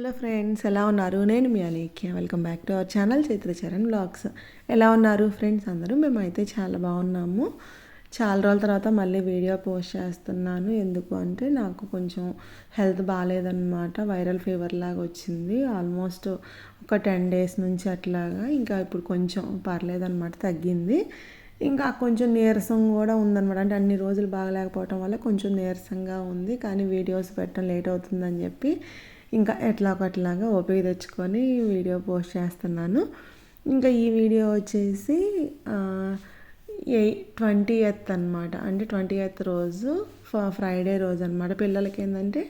Hello friends ఎలా ఉన్నారు? నేను మీ Alekhya. Welcome back to our channel Chaitra Charan blogs ఎలా ఉన్నారు ఫ్రెండ్స్ అందరూ? మేమైతే చాలా బాగున్నాము. చాలా రోజుల తర్వాత మళ్ళీ వీడియో పోస్ట్ చేస్తున్నాను. ఎందుకు అంటే నాకు కొంచెం హెల్త్ బాగాలేదన్నమాట. వైరల్ ఫీవర్ లాగా వచ్చింది. ఆల్మోస్ట్ ఒక టెన్ డేస్ నుంచి అట్లాగా. ఇంకా ఇప్పుడు కొంచెం పర్లేదన్నమాట తగ్గింది. ఇంకా కొంచెం నీరసం కూడా ఉందన్నమాట. అంటే అన్ని రోజులు బాగలేకపోవటం వల్ల కొంచెం నీరసంగా ఉంది. కానీ వీడియోస్ పెట్టడం లేట్ అవుతుందని చెప్పి ఇంకా ఎట్లా ఒకట్లాగా ఓపిక తెచ్చుకొని వీడియో పోస్ట్ చేస్తున్నాను. ఇంకా ఈ వీడియో వచ్చేసి ఎయిట్ ట్వంటీ ఎయిత్ అనమాట అంటే ట్వంటీ ఎయిత్ రోజు ఫ్రైడే రోజు అనమాట పిల్లలకి ఏంటంటే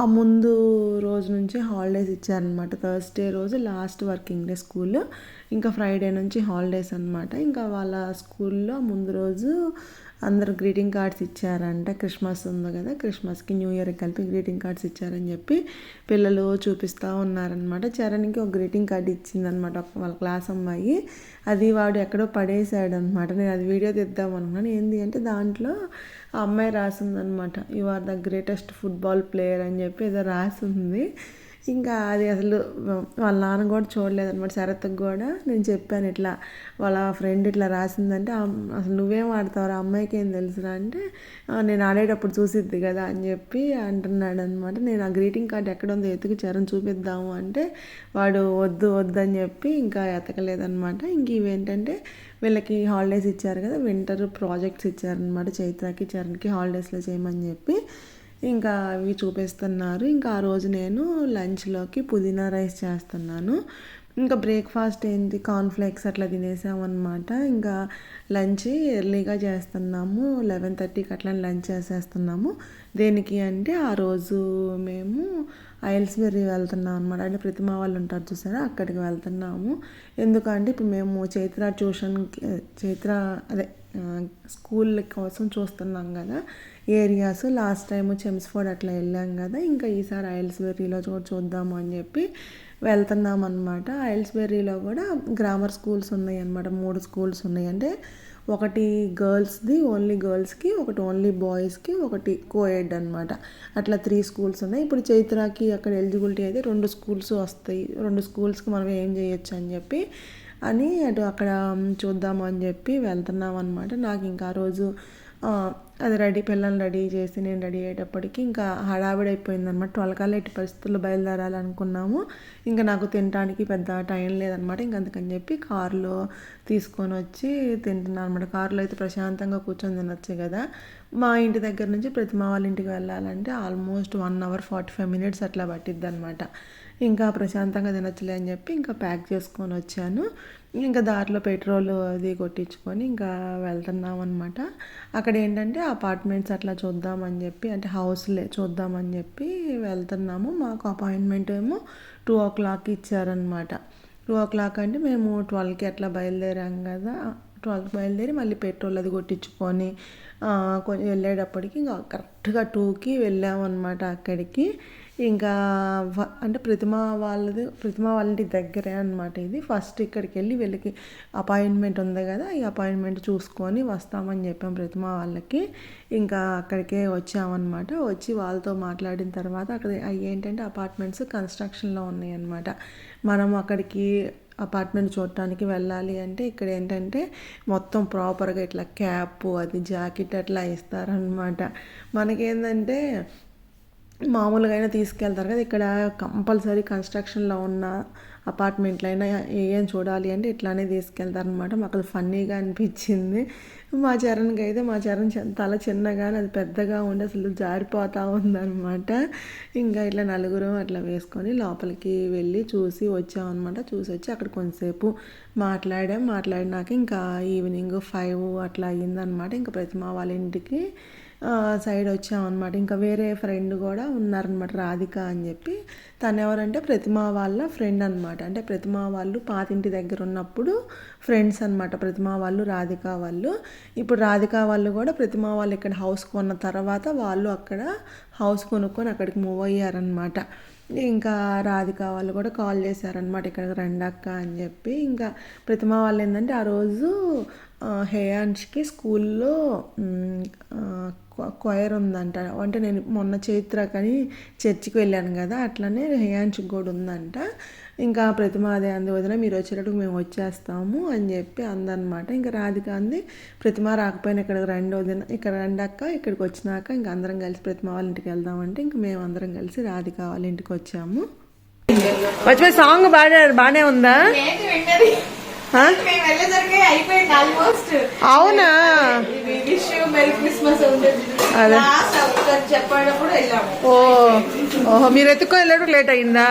ఆ ముందు రోజు నుంచి హాలిడేస్ ఇచ్చారనమాట థర్స్డే రోజు లాస్ట్ వర్కింగ్ డే స్కూల్. ఇంకా ఫ్రైడే నుంచి హాలిడేస్ అనమాట ఇంకా వాళ్ళ స్కూల్లో ముందు రోజు అందరు గ్రీటింగ్ కార్డ్స్ ఇచ్చారంట. క్రిస్మస్ ఉంది కదా క్రిస్మస్కి న్యూ ఇయర్కి కలిపి గ్రీటింగ్ కార్డ్స్ ఇచ్చారని చెప్పి పిల్లలు చూపిస్తూ ఉన్నారనమాట చరణ్కి ఒక గ్రీటింగ్ కార్డ్ ఇచ్చిందనమాట వాళ్ళ క్లాస్ అమ్మాయి. అది వాడు ఎక్కడో పడేశాడు అనమాట నేను అది వీడియో తీద్దాం అనుకున్నాను. ఏంటి అంటే దాంట్లో ఆ అమ్మాయి రాసిందనమాట you are the greatest football player అని చెప్పి ఏదో రాసింది. ఇంకా అది అసలు వాళ్ళ నాన్న కూడా చూడలేదు అనమాట శరత్కి కూడా నేను చెప్పాను ఇట్లా వాళ్ళ ఫ్రెండ్ ఇట్లా రాసిందంటే అసలు నువ్వేం ఆడతావు అమ్మాయికి ఏం తెలుసురా? అంటే నేను ఆడేటప్పుడు చూసిద్ది కదా అని చెప్పి అంటున్నాడు అనమాట నేను ఆ గ్రీటింగ్ కార్డ్ ఎక్కడ ఉందో ఎతుకు చరణ్ చూపిద్దాము అంటే వాడు వద్దు వద్దు అని చెప్పి ఇంకా ఎతకలేదనమాట ఇంక ఇవేంటంటే వీళ్ళకి హాలిడేస్ ఇచ్చారు కదా వింటర్ ప్రాజెక్ట్స్ ఇచ్చారనమాట చైత్రకి చరణ్కి హాలిడేస్లో చేయమని చెప్పి. ఇంకా అవి చూపిస్తున్నారు. ఇంకా ఆ రోజు నేను లంచ్లోకి పుదీనా రైస్ చేస్తున్నాను. ఇంకా బ్రేక్ఫాస్ట్ ఏంటి? కార్న్ఫ్లేక్స్ అట్లా తినేసామన్నమాట. ఇంకా లంచ్ ఎర్లీగా చేస్తున్నాము. లెవెన్ థర్టీకి అట్లా లంచ్ చేసేస్తున్నాము. దేనికి అంటే ఆ రోజు మేము ఐల్స్బెర్రీ వెళ్తున్నాం అనమాట అంటే ప్రతిమా వాళ్ళు ఉంటారు చూసారా? అక్కడికి వెళ్తున్నాము. ఎందుకంటే ఇప్పుడు మేము చైత్ర ట్యూషన్కి చైత్ర అదే స్కూల్ కోసం చూస్తున్నాం కదా. ఏరియాస్ లాస్ట్ టైం చెమ్స్ఫోర్డ్ అట్లా వెళ్ళాం కదా. ఇంకా ఈసారి ఐల్స్బెర్రీలో కూడా చూద్దాము అని చెప్పి వెళ్తున్నాం అనమాట ఐల్స్బెర్రీలో కూడా గ్రామర్ స్కూల్స్ ఉన్నాయి అనమాట మూడు స్కూల్స్ ఉన్నాయి. అంటే ఒకటి గర్ల్స్ది ఓన్లీ గర్ల్స్కి ఒకటి ఓన్లీ బాయ్స్కి ఒకటి కోఎడ్ అనమాట అట్లా త్రీ స్కూల్స్ ఉన్నాయి. ఇప్పుడు చైత్రాకి అక్కడ ఎలిజిబిలిటీ అయితే రెండు స్కూల్స్ వస్తాయి. రెండు స్కూల్స్కి మనం ఏం చేయొచ్చు అని చెప్పి అని అటు అక్కడ చూద్దాము అని చెప్పి వెళ్తున్నాం అనమాట నాకు ఇంకా ఆ రోజు అది రెడీ పిల్లల్ని రెడీ చేసి నేను రెడీ అయ్యేటప్పటికి ఇంకా హడావిడి అయిపోయింది అనమాట ట్వెల్వ్ కల్లా ఎట్టి పరిస్థితుల్లో బయలుదేరాలనుకున్నాము. ఇంకా నాకు తినడానికి పెద్ద టైం లేదనమాట ఇంక అందుకని చెప్పి కారులో తీసుకొని వచ్చి తింటున్నాను అనమాట కారులో అయితే ప్రశాంతంగా కూర్చొని తినొచ్చు కదా. మా ఇంటి దగ్గర నుంచి ప్రతిమా వాళ్ళ ఇంటికి వెళ్ళాలంటే almost one hour forty five minutes అట్లా పట్టిద్ది అనమాట ఇంకా ప్రశాంతంగా తినొచ్చులే అని చెప్పి ఇంకా ప్యాక్ చేసుకొని వచ్చాను. ఇంకా దారిలో పెట్రోల్ అది కొట్టించుకొని ఇంకా వెళ్తున్నాం అనమాట అక్కడ ఏంటంటే అపార్ట్మెంట్స్ అట్లా చూద్దామని చెప్పి అంటే హౌస్లే చూద్దామని చెప్పి వెళ్తున్నాము. మాకు అపాయింట్మెంట్ ఏమో టూ ఓ క్లాక్ ఇచ్చారనమాట టూ ఓ క్లాక్ అంటే మేము ట్వెల్వ్కి అట్లా బయలుదేరాం కదా. ట్వెల్వ్కి బయలుదేరి మళ్ళీ పెట్రోల్ అది కొట్టించుకొని కొంచెం వెళ్ళేటప్పటికి ఇంకా కరెక్ట్గా టూకి వెళ్ళామన్నమాట అక్కడికి. ఇంకా అంటే ప్రతిమ వాళ్ళది ప్రతిమ వాళ్ళ ఇంటి దగ్గరే అనమాట ఇది. ఫస్ట్ ఇక్కడికి వెళ్ళి వీళ్ళకి అపాయింట్మెంట్ ఉంది కదా ఈ అపాయింట్మెంట్ చూసుకొని వస్తామని చెప్పాం ప్రతిమ వాళ్ళకి. ఇంకా అక్కడికే వచ్చామన్నమాట. వచ్చి వాళ్ళతో మాట్లాడిన తర్వాత అక్కడ ఏంటంటే అపార్ట్మెంట్స్ కన్స్ట్రక్షన్లో ఉన్నాయి అనమాట మనం అక్కడికి అపార్ట్మెంట్ చూడటానికి వెళ్ళాలి అంటే ఇక్కడ ఏంటంటే మొత్తం ప్రాపర్గా ఇట్లా క్యాప్ అది జాకెట్ అట్లా ఇస్తారనమాట మనకేంటంటే మామూలుగా అయినా తీసుకెళ్తారు కదా. ఇక్కడ కంపల్సరీ కన్స్ట్రక్షన్లో ఉన్న అపార్ట్మెంట్లు అయినా ఏం చూడాలి అంటే ఇట్లానే తీసుకెళ్తారనమాట. మాకు ఫన్నీగా అనిపించింది. మా చరణ్కి అయితే మా చరణ్ తల చిన్నగానే అది పెద్దగా ఉండి అసలు జారిపోతూ ఉందనమాట. ఇంకా ఇట్లా నలుగురు అట్లా వేసుకొని లోపలికి వెళ్ళి చూసి వచ్చామన్నమాట చూసి వచ్చి అక్కడ కొంతసేపు మాట్లాడాం. మాట్లాడినాక ఇంకా ఈవినింగ్ ఫైవ్ అట్లా అయ్యిందనమాట. ఇంకా ప్రతిమా వాళ్ళ ఇంటికి సైడ్ వచ్చామన్నమాట. ఇంకా వేరే ఫ్రెండ్ కూడా ఉన్నారనమాట రాధిక అని చెప్పి. తను ఎవరంటే ప్రతిమ వాళ్ళ ఫ్రెండ్ అనమాట అంటే ప్రతిమ వాళ్ళు పాతింటి దగ్గర ఉన్నప్పుడు ఫ్రెండ్స్ అనమాట ప్రతిమ వాళ్ళు రాధిక వాళ్ళు. ఇప్పుడు రాధిక వాళ్ళు కూడా ప్రతిమ వాళ్ళు ఇక్కడ హౌస్ కొన్న తర్వాత వాళ్ళు అక్కడ హౌస్ కొనుక్కొని అక్కడికి మూవ్ అయ్యారనమాట ఇంకా రాధిక వాళ్ళు కూడా కాల్ చేశారనమాట ఇక్కడికి రెండక్క అని చెప్పి. ఇంకా ప్రతిమ వాళ్ళు ఏంటంటే ఆ రోజు హేయాన్ష్కి స్కూల్లో కొయర్ ఉందంట. అంటే నేను మొన్న చైత్ర కానీ చర్చికి వెళ్ళాను కదా అట్లనే హేయాంశుకి కూడా ఉందంట. ఇంకా ప్రతిమ అదే వదిన మీరు వచ్చేటప్పుడు మేము వచ్చేస్తాము అని చెప్పి అందనమాట. ఇంకా రాధిక అంది ప్రతిమ రాకపోయినా ఇక్కడికి రండి వదిన ఇక్కడ రండాక ఇక్కడికి వచ్చినాక ఇంకా అందరం కలిసి ప్రతిమ వాళ్ళ ఇంటికి వెళ్దామంటే ఇంకా మేము అందరం కలిసి రాధిక వాళ్ళ ఇంటికి వచ్చాము. వచ్చి సాంగ్ పాడారు బాగానే ఉందా? అవునా? అదే. ఓ ఓహో మీరు ఎత్తుకొని వెళ్ళడానికి లేట్ అయిందా?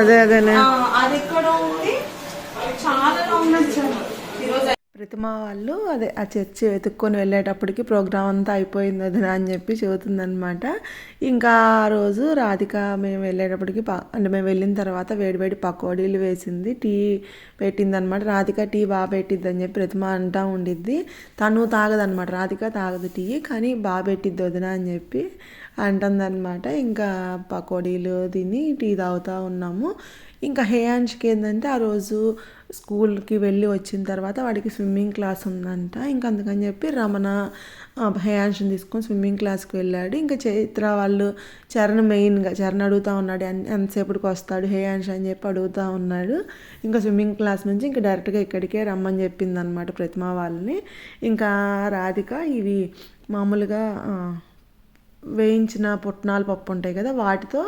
అదే అదేనే. అది ఎక్కడో ఉంది. చాలా ప్రతిమ వాళ్ళు అదే ఆ చర్చి వెతుక్కొని వెళ్ళేటప్పటికి ప్రోగ్రామ్ అంతా అయిపోయింది అది అని చెప్పి చెబుతుందనమాట ఇంకా ఆ రోజు రాధిక మేము వెళ్ళేటప్పటికి అంటే మేము వెళ్ళిన తర్వాత వేడివేడి పకోడీలు వేసింది టీ పెట్టిందనమాట రాధిక టీ బాగా పెట్టిద్ది అని చెప్పి ప్రతిమ అంటా ఉండిద్ది. తను తాగదనమాట రాధిక తాగదు టీ కానీ బాగా పెట్టిద్ది వదిన అని చెప్పి అంటుందన్నమాట. ఇంకా పకోడీలు తిని టీ తాగుతూ ఉన్నాము. ఇంకా హేయాంష్కి ఏంటంటే ఆ రోజు స్కూల్కి వెళ్ళి వచ్చిన తర్వాత వాడికి స్విమ్మింగ్ క్లాస్ ఉందంట. ఇంకా అందుకని చెప్పి రమణ ఆ, హేయాంష్ని తీసుకొని స్విమ్మింగ్ క్లాస్కి వెళ్ళాడు. ఇంకా చైత్ర వాళ్ళు చరణ్ మెయిన్గా చరణ్ అడుగుతూ ఉన్నాడు ఎంతసేపటికి వస్తాడు హేయాంష్ అని చెప్పి అడుగుతూ ఉన్నాడు. ఇంకా స్విమ్మింగ్ క్లాస్ నుంచి ఇంకా డైరెక్ట్గా ఇక్కడికే రమ్మని చెప్పిందనమాట ప్రతిమ వాళ్ళని. ఇంకా రాధిక ఇవి మామూలుగా వేయించిన పుట్నాల పప్పు ఉంటాయి కదా వాటితో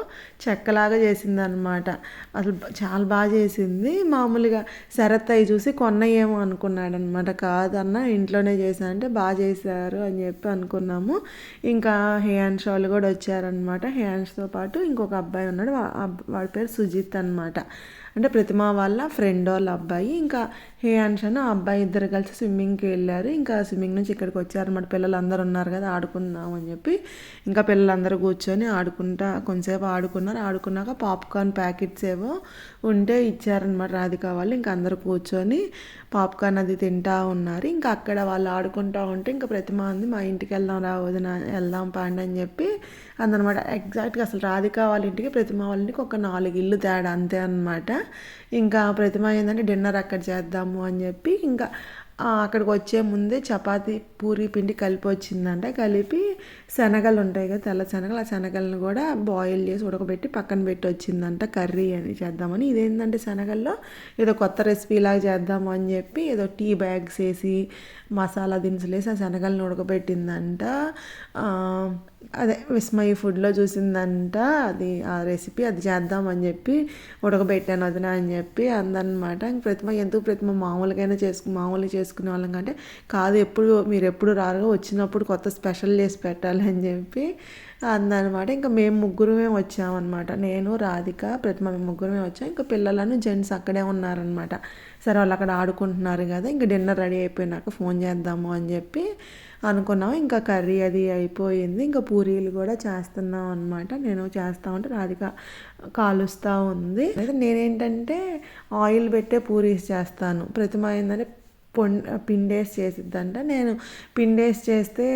చెక్కలాగా చేసిందనమాట అసలు చాలా బాగా చేసింది. మామూలుగా శరత్ అవి చూసి కొన్నయేమో అనుకున్నాడు అనమాట కాదన్న ఇంట్లోనే చేశా అంటే బాగా చేశారు అని చెప్పి అనుకున్నాము. ఇంకా హేయాన్ష్ వాళ్ళు కూడా వచ్చారనమాట హ్యాండ్స్తో పాటు ఇంకొక అబ్బాయి ఉన్నాడు వాడి పేరు సుజిత్ అనమాట అంటే ప్రతిమ వాళ్ళ ఫ్రెండ్ వాళ్ళ అబ్బాయి. ఇంకా హే అని ఆ అబ్బాయి ఇద్దరు కలిసి స్విమ్మింగ్కి వెళ్ళారు. ఇంకా స్విమ్మింగ్ నుంచి ఇక్కడికి వచ్చారన్నమాట పిల్లలు అందరూ ఉన్నారు కదా ఆడుకుందాం అని చెప్పి. ఇంకా పిల్లలందరూ కూర్చొని ఆడుకుంటా కొంతసేపు ఆడుకున్నారు. ఆడుకున్నాక పాప్కార్న్ ప్యాకెట్స్ ఏవో ఉంటే ఇచ్చారనమాట రాధిక వాళ్ళు. ఇంకా అందరూ కూర్చొని పాప్కార్న్ అది తింటా ఉన్నారు. ఇంకా అక్కడ వాళ్ళు ఆడుకుంటా ఉంటే ఇంకా ప్రతిమ అంది మా ఇంటికి వెళ్దాం రా వదిన వెళ్దాం పాండి అని చెప్పి అందనమాట ఎగ్జాక్ట్గా అసలు రాధిక వాళ్ళ ఇంటికి ప్రతిమ వాళ్ళ ఇంటికి ఒక నాలుగు ఇల్లు తేడా అంతే అనమాట ఇంకా ప్రతిమ ఏంటంటే డిన్నర్ అక్కడ చేద్దాం చేద్దాము అని చెప్పి ఇంకా అక్కడికి వచ్చే ముందే చపాతీ పూరి పిండి కలిపి వచ్చిందంట. కలిపి శనగలు ఉంటాయి కదా తెల్ల శనగలు ఆ శనగలను కూడా బాయిల్ చేసి ఉడకబెట్టి పక్కన పెట్టి వచ్చిందంట కర్రీ అని చేద్దామని. ఇదేంటంటే శనగల్లో ఏదో కొత్త రెసిపీ లాగా చేద్దాము అని చెప్పి ఏదో టీ బ్యాగ్స్ వేసి మసాలా దినుసులు వేసి ఆ శనగలను ఉడకబెట్టిందంట. అదే విస్మయి ఫుడ్లో చూసిందంట అది ఆ రెసిపీ అది చేద్దామని చెప్పి ఉడకబెట్టాను వదిన అని చెప్పి అందనమాట ఇంక ప్రతిమ ఎందుకు ప్రతిమ మామూలుగానే చేసుకు మామూలుగా చేసుకునే వాళ్ళం కంటే కాదు ఎప్పుడు మీరు ఎప్పుడు రారుగా వచ్చినప్పుడు కొత్త స్పెషల్ చేసి పెట్టాలి అని చెప్పి అందనమాట ఇంకా మేము ముగ్గురమే వచ్చామన్నమాట. నేను రాధిక ప్రతిమ మేము ముగ్గురమే వచ్చాం. ఇంకా పిల్లలను జెంట్స్ అక్కడే ఉన్నారనమాట సరే వాళ్ళు అక్కడ ఆడుకుంటున్నారు కదా ఇంకా డిన్నర్ రెడీ అయిపోయినాక ఫోన్ చేద్దాము అని చెప్పి అనుకున్నాం ఇంకా కర్రీ అది అయిపోయింది. ఇంకా పూరీలు కూడా చేస్తున్నాం అనమాట నేను చేస్తా ఉంటే రాధిక కాలుస్తూ ఉంది. అయితే నేనేంటంటే ఆయిల్ పెట్టే పూరీస్ చేస్తాను. ప్రతిమ ఏంటంటే పిండేసి చేసిద్దంట. నేను పిండేసి చేస్తే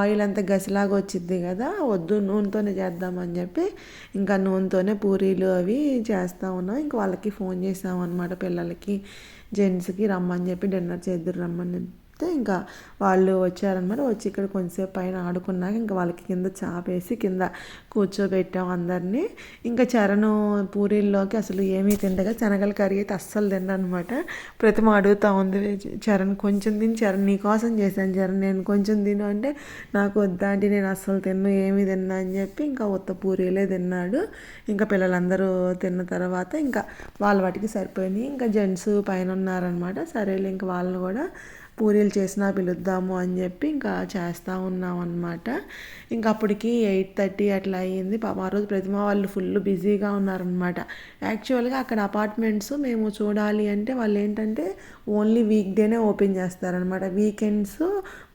ఆయిల్ అంతా గసిలాగా వచ్చిద్ది కదా వద్దు నూనెతోనే చేద్దామని చెప్పి ఇంకా నూనెతోనే పూరీలు అవి చేస్తూ ఉన్నాం. ఇంక వాళ్ళకి ఫోన్ చేసాం అనమాట పిల్లలకి జెంట్స్కి రమ్మని చెప్పి డిన్నర్ చేద్దరు రమ్మని. చెప్తే ఇంకా వాళ్ళు వచ్చారనమాట. వచ్చి ఇక్కడ కొంచెంసేపు పైన ఆడుకున్నాక ఇంకా వాళ్ళకి కింద చాపేసి కింద కూర్చోబెట్టాం అందరినీ. ఇంకా చరణు పూరీల్లోకి అసలు ఏమీ తిండగా శనగల కర్రీ అయితే అస్సలు తిండనమాట ప్రతిమ అడుగుతా ఉంది చరణ్ కొంచెం తిని చరణ్ నీకోసం చేశాను చరణ్ నేను కొంచెం తిను అంటే నాకు వద్దాంటి నేను అస్సలు తిన్ను ఏమి తిన్నా అని చెప్పి ఇంకా ఉత్త పూరీలే తిన్నాడు. ఇంకా పిల్లలందరూ తిన్న తర్వాత ఇంకా వాళ్ళ వాటికి సరిపోయినాయి. ఇంకా జెంట్స్ పైన ఉన్నారనమాట. సరేలే ఇంకా వాళ్ళని కూడా పూరీలు చేసినా పిలుద్దాము అని చెప్పి ఇంకా చేస్తూ ఉన్నాం అనమాట ఇంకా అప్పటికి ఎయిట్ థర్టీ అట్లా అయ్యింది. ఆ రోజు ప్రతిమ వాళ్ళు ఫుల్ బిజీగా ఉన్నారనమాట యాక్చువల్గా అక్కడ అపార్ట్మెంట్స్ మేము చూడాలి అంటే వాళ్ళు ఏంటంటే ఓన్లీ వీక్ డేనే ఓపెన్ చేస్తారనమాట వీకెండ్స్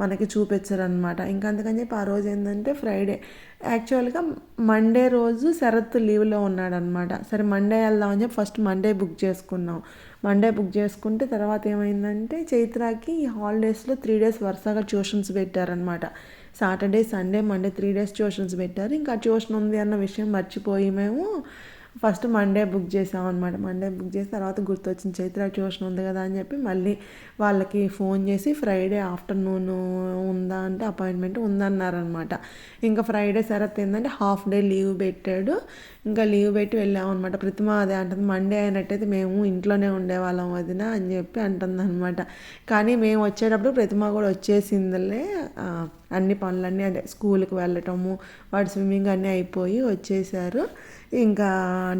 మనకి చూపించరనమాట ఇంకా అందుకని చెప్పి ఆ రోజు ఏంటంటే ఫ్రైడే. యాక్చువల్గా మండే రోజు శరత్ లీవ్లో ఉన్నాడనమాట సరే మండే వెళ్దామని చెప్పి ఫస్ట్ మండే బుక్ చేసుకున్నాం. మండే బుక్ చేసుకుంటే తర్వాత ఏమైందంటే చైత్రాకి ఈ హాలిడేస్లో త్రీ డేస్ వరుసగా ట్యూషన్స్ పెట్టారనమాట Saturday Sunday Monday three days tuitions పెట్టారు. ఇంకా ట్యూషన్ ఉంది అన్న విషయం మర్చిపోయి మేము ఫస్ట్ మండే బుక్ చేసాం అనమాట మండే బుక్ చేసి తర్వాత గుర్తొచ్చింది చైత్ర ట్యూషన్ ఉంది కదా అని చెప్పి మళ్ళీ వాళ్ళకి ఫోన్ చేసి ఫ్రైడే ఆఫ్టర్నూన్ ఉందా అంటే అపాయింట్మెంట్ ఉందన్నారనమాట ఇంకా ఫ్రైడే సరత్ ఏంటంటే హాఫ్ డే లీవ్ పెట్టాడు. ఇంకా లీవ్ పెట్టి వెళ్ళామన్నమాట ప్రతిమ అదే అంటుంది మండే అయినట్టయితే మేము ఇంట్లోనే ఉండేవాళ్ళం వదిన అని చెప్పి అంటుంది అనమాట కానీ మేము వచ్చేటప్పుడు ప్రతిమ కూడా వచ్చేసిందిలే. అన్ని పనులన్నీ అదే స్కూల్కి వెళ్ళటము వాడు స్విమ్మింగ్ అన్నీ అయిపోయి వచ్చేసారు. ఇంకా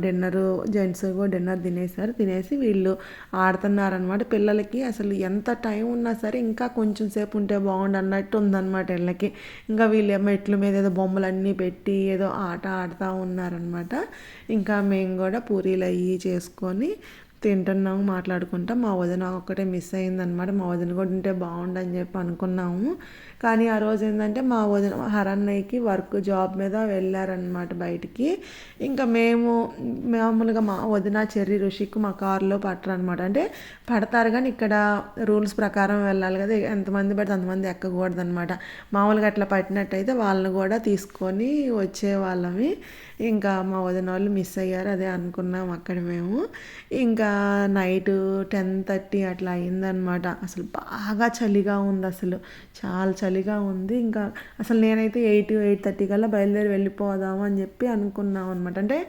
డిన్నరు జెంట్స్ కూడా డిన్నర్ తినేసారు. తినేసి వీళ్ళు ఆడుతున్నారనమాట పిల్లలకి అసలు ఎంత టైం ఉన్నా సరే ఇంకా కొంచెం సేపు ఉంటే బాగుండు అన్నట్టు ఉందన్నమాట వీళ్ళకి. ఇంకా వీళ్ళు మెట్ల మీద ఏదో బొమ్మలు అన్నీ పెట్టి ఏదో ఆట ఆడుతూ ఉన్నారనమాట ఇంకా మేము కూడా పూరీలు అవి చేసుకొని తింటున్నాము మాట్లాడుకుంటాం. మా వదిన ఒక్కటే మిస్ అయిందనమాట మా వదిన కూడా ఉంటే బాగుండని చెప్పి అనుకున్నాము. కానీ ఆ రోజు ఏంటంటే మా వదిన హరన్నయ్యకి వర్క్ జాబ్ మీద వెళ్ళారనమాట బయటికి. ఇంకా మేము మామూలుగా మా వదిన చెర్రి ఋషికి మా కారులో పట్టరనమాట అంటే పడతారు కానీ ఇక్కడ రూల్స్ ప్రకారం వెళ్ళాలి కదా. ఎంతమంది పడితే అంతమంది ఎక్కకూడదు అనమాట మామూలుగా అట్లా పట్టినట్టయితే వాళ్ళని కూడా తీసుకొని వచ్చేవాళ్ళమి. ఇంకా మా వదిన వాళ్ళు మిస్ అయ్యారు అదే అనుకున్నాం అక్కడ మేము. ఇంకా నైట్ టెన్ థర్టీ అట్లా అయిందనమాట అసలు బాగా చలిగా ఉంది అసలు. చాలా చలిగా ఉంది. ఇంకా అసలు నేనైతే ఎయిట్ ఎయిట్ థర్టీ కల్లా బయలుదేరి వెళ్ళిపోదాము అని చెప్పి అనుకున్నాం అనమాట అంటే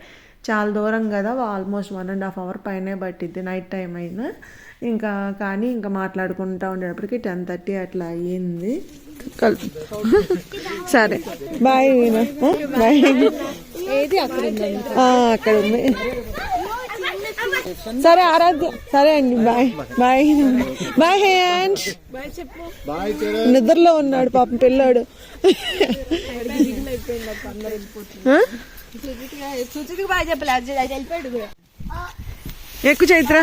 చాలా దూరం కదా almost one and half hour పైనే పట్టిద్ది నైట్ టైం అయినా. ఇంకా కానీ ఇంకా మాట్లాడుకుంటూ ఉండేటప్పటికి టెన్ థర్టీ అట్లా అయ్యింది. సరే. బాయ్ బాయ్ అక్కడ ఉంది? సరే ఆరాధ్య సరే అండి బాయ్ బాయ్ బాయ్ హ్యాండ్ నిద్రలో ఉన్నాడు పాపం పిల్లాడు. ఎక్కువ చైత్ర.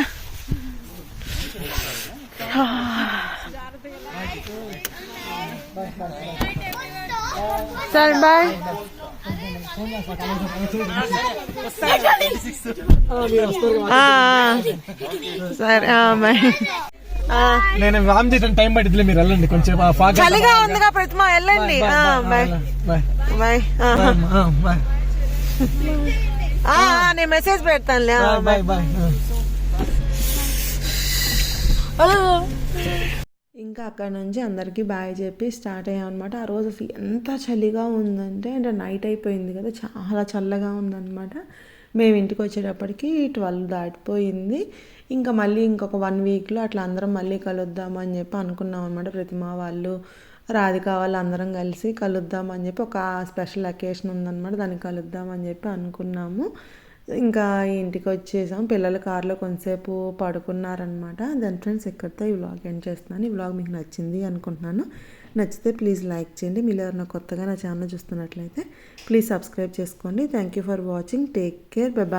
సరే బాయ్. సరే. నేను చేయడానికి టైం పట్టిద్దిలే మీరు వెళ్ళండి. కొంచెం చలిగా ఉందిగా ప్రతిమ వెళ్ళండి. Bye bye bye. నేను మెసేజ్ పెడతానులే బాయ్ బాయ్. ఇంకా అక్కడ నుంచి అందరికీ బాయ్ చెప్పి స్టార్ట్ అయ్యామన్నమాట ఆ రోజు అసలు ఎంత చలిగా ఉందంటే అంటే నైట్ అయిపోయింది కదా చాలా చల్లగా ఉందన్నమాట. మేము ఇంటికి వచ్చేటప్పటికి ట్వెల్వ్ దాటిపోయింది. ఇంకా మళ్ళీ ఇంకొక వన్ వీక్లో అట్లా అందరం మళ్ళీ కలుద్దాం అని చెప్పి అనుకున్నాం అనమాట ప్రతిమ వాళ్ళు రాధిక వాళ్ళు అందరం కలిసి కలుద్దాం అని చెప్పి ఒక స్పెషల్ అకేషన్ ఉందన్నమాట. దానికి కలుద్దాం అని చెప్పి అనుకున్నాము. ఇంకా ఇంటికి వచ్చేసాం పిల్లలు కారులో కొంతసేపు పడుకున్నారనమాట దాని ఫ్రెండ్స్ ఇక్కడితో ఈ వ్లాగ్ ఎండ్ చేస్తున్నాను. ఈ వ్లాగ్ మీకు నచ్చింది అనుకుంటున్నాను. నచ్చితే ప్లీజ్ లైక్ చేయండి. మీరు ఎవరైనా కొత్తగా నా ఛానల్ చూస్తున్నట్లయితే ప్లీజ్ సబ్స్క్రైబ్ చేసుకోండి. Thank you for watching take care bye